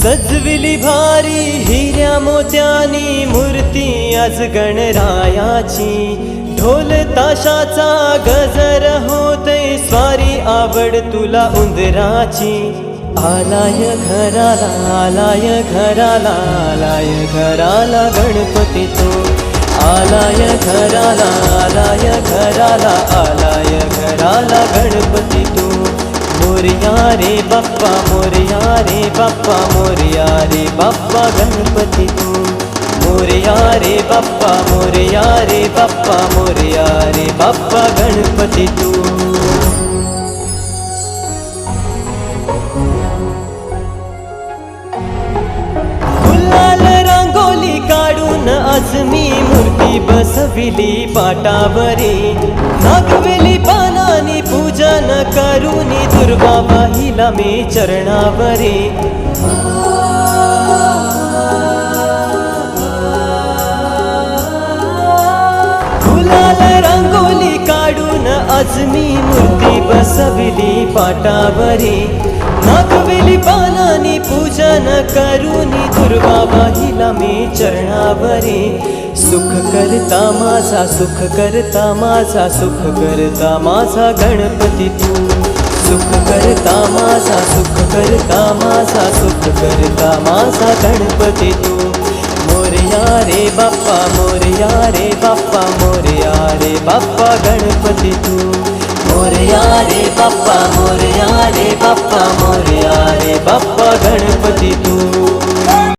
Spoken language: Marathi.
सजविली भारी हिऱ्या मोत्यानी मूर्ती आज गणरायाची. ढोल ताशाचा गजर होते स्वारी आवड तुला उंदराची. आलाय घराला आलाय घराला आलाय घराला गणपती तो. आलाय घराला आलाय घराला आलाय घराला गणपती मोरया रे बाप्पा मोरया रे बाप्पा मोरया रे बाप्पा गणपती. तू मोरया रे बाप्पा मोरया रे बाप्पा मोरया रे बाप्पा गणपती. तू गुलाल रांगोली काढून आज मी मूर्ती बसविली पाटावरी. नागवेली पा करुणी करून दुर्गा बाईला मी चरणावरी. गुलाल रांगोली काढून आज मी मूर्ती बसविली पाटावरी. नागविली पानानी पूजन करुणी दुर्गा बाईला मे चरणावरी. सुख करता माझा सुख करता माझा सुख करता माझा गणपती तू. सुख करता माझा सुख करता माझा सुख करता माझा गणपती तू. मोरया रे बाप्पा मोरया रे बाप्पा मोरया रे बाप्पा गणपती तू. मोरया रे बाप्पा मोरया रे बाप्पा मोरया रे बाप्पा गणपती तू.